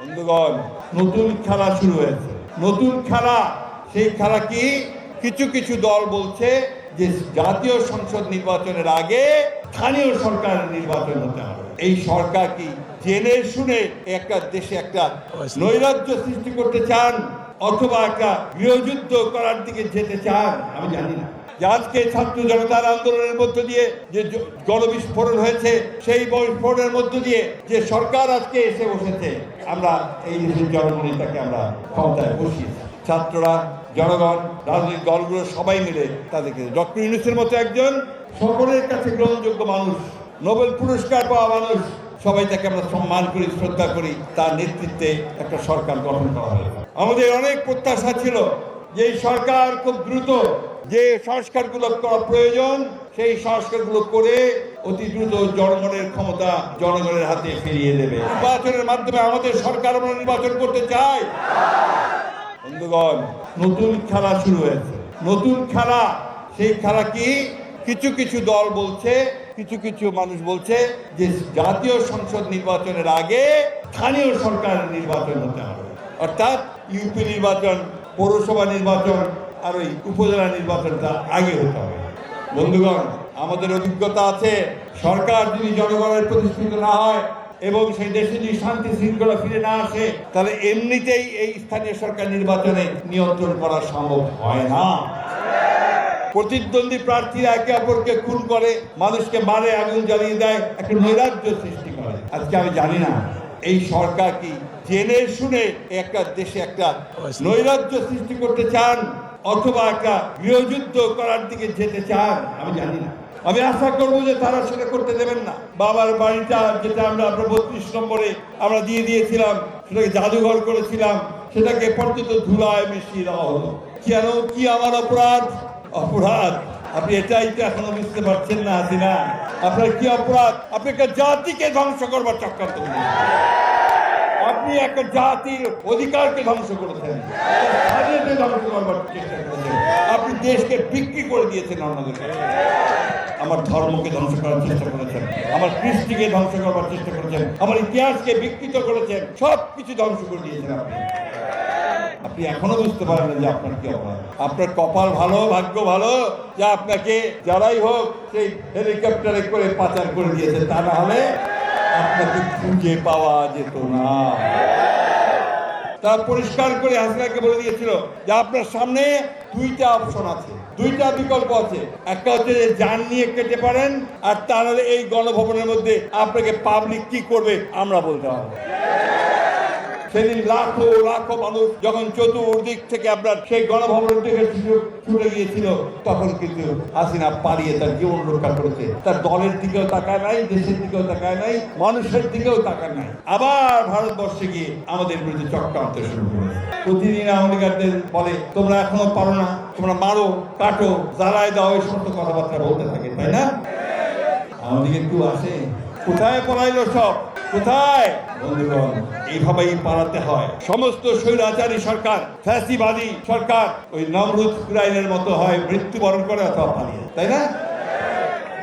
বন্ধুগণ, নতুন খেলা শুরু হয়েছে। নতুন খেলা, সেই খেলা কি? কিছু কিছু দল বলছে যে জাতীয় সংসদ নির্বাচনের আগে স্থানীয় সরকারের নির্বাচন হতে হবে। এই সরকার কি জেনে শুনে একটা দেশে একটা নৈরাজ্য সৃষ্টি করতে চান অথবা একটা গৃহযুদ্ধ করার দিকে যেতে চান? আমি জানি না। যে আজকে ছাত্র জনতার আন্দোলনের মধ্য দিয়ে যে গণবিস্ফোরণ হয়েছে, সেই বিস্ফোরণের মধ্য দিয়ে যে সরকার আজকে এসে বসেছে, আমরা এই দেশের জনগণই আমরা ক্ষমতায় বসিয়েছি ছাত্ররা, জনগণ, রাজনৈতিক দলগুলো সবাই মিলে তাদেরকে ডক্টর ইউনুসের মতো একজন সকলের কাছে গ্রহণযোগ্য মানুষ, নোবেল পুরস্কার পাওয়া মানুষ, সবাই তাকে আমরা সম্মান করি, শ্রদ্ধা করি, তার নেতৃত্বে একটা সরকার গঠন করা হয় আমাদের অনেক প্রত্যাশা ছিল যে সরকার খুব দ্রুত যে সংস্কারগুলো করা প্রয়োজন, সেই সংস্কারগুলো করে অতি দ্রুত জনগণের ক্ষমতা জনগণের হাতে ফিরিয়ে দেবে। নির্বাচনের মাধ্যমে আমাদের সরকার আমরা নির্বাচন করতে চাই। বন্ধুগণ, নতুন খেলা শুরু হয়েছে। নতুন খেলা, সেই খেলা কি? কিছু কিছু দল বলছে, কিছু কিছু মানুষ বলছে যে জাতীয় সংসদ নির্বাচনের আগে স্থানীয় সরকারের নির্বাচন হতে হবে। অর্থাৎ ইউপি নির্বাচন পৌরসভা নির্বাচন আর ওই উপজেলা নির্বাচনটা আগে হতে হবে। বন্ধুগণ, আমাদের অভিজ্ঞতা আছে, সরকার যদি জনগণের প্রতিষ্ঠিত না হয় এবং সেই দেশে যদি শান্তি শৃঙ্খলা ফিরে না আসে, তাহলে এমনিতেই এই স্থানীয় সরকার নির্বাচনে নিয়ন্ত্রণ করা সম্ভব হয় না। প্রতিদ্বন্দ্বী প্রার্থীরা একে অপরকে খুন করে, মানুষকে মারে আগুন জ্বালিয়ে দেয়, একটা নৈরাজ্য সৃষ্টি করে। আজকে আমি জানি না। এই সরকার কি জেনে শুনে একটা দেশে একটা নৈরাজ্য সৃষ্টি করতে চান অথবা একটা গৃহযুদ্ধ করার দিকে যেতে চান? আমি জানি না। আমি আশা করব যে তারা সেটা করতে দেবেন না। বাবার বাড়িটা যেটা আমরা আমরা বত্রিশ নম্বরে আমরা দিয়ে দিয়েছিলাম, সেটাকে জাদুঘর করেছিলাম, সেটাকে পর্যন্ত ধুলায় মিশিয়ে দেওয়া হলো। কেন? কি আমার অপরাধ? অপরাধ? আপনি এটাই তো এখনও বুঝতে পারছেন না, হাসিনা। আপনার কি অপরাধ? আপনি একটা জাতিকে ধ্বংস করবার করেছেন। আপনি একটা জাতির অধিকারকে ধ্বংস করেছেন। ধ্বংস করবার চেষ্টা করেছেন আপনি দেশকে বিক্রি করে দিয়েছেন অন্যদের কাছে। আমার ধর্মকে ধ্বংস করার চেষ্টা করেছেন। আমার কৃষ্টিকে ধ্বংস করবার চেষ্টা করেছেন। আমার ইতিহাসকে বিকৃত করেছেন। সব কিছু ধ্বংস করে দিয়েছেন আপনি। আপনি এখনও বুঝতে পারেন না যে আপনার কি অপরাধ। আপনার কপাল ভালো, ভাগ্য ভালো, যে আপনাকে যারাই হোক সেই হেলিকপ্টারে করে পাচার করে দিয়েছে, তা না হলে আপনাকে খুঁজে পাওয়া যেত না। তারা পরিষ্কার করে হাসিনাকে বলে দিয়েছিল যে আপনার সামনে দুইটা অপশন আছে, দুইটা বিকল্প আছে। একটা হচ্ছে যে যান নিয়ে কেটে পারেন, আর তাহলে এই গণভবনের মধ্যে আপনাকে পাবলিক কি করবে আমরা বলতে পারব সেদিন লাখো লাখো মানুষ যখন চতুর্দিক থেকে আপনার সেই গণভবন থেকে ছুটে- গিয়েছিল, তখন কিন্তু হাসিনা পালিয়ে তার জীবন রক্ষা করেছে। তার দলের দিকেও তাকায় নাই, দেশের দিকেও তাকায় নাই, মানুষের দিকেও তাকায় নাই। আবার ভারতবর্ষে গিয়ে আমাদের বিরুদ্ধে চক্রান্ত শুরু করেছে। প্রতিদিন আমেরিকাদের বলে, তোমরা এখনও পারো না, তোমরা মারো, কাটো, জ্বালায় দাও, এই সমস্ত কথাবার্তা বলতে থাকে, তাই না? আমাদের একটু আসে, কোথায় পড়াইলো সব? কোথায়? বন্ধুগণ, এইভাবেই পালাতে হয়। সমস্ত স্বৈরাচারী সরকার, ফ্যাসিবাদী সরকার, ওই নমরুদ কুরাইনের মতো হয়, মৃত্যুবরণ করে অথবা পালিয়ে তাই না?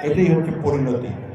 এটাই হচ্ছে পরিণতি।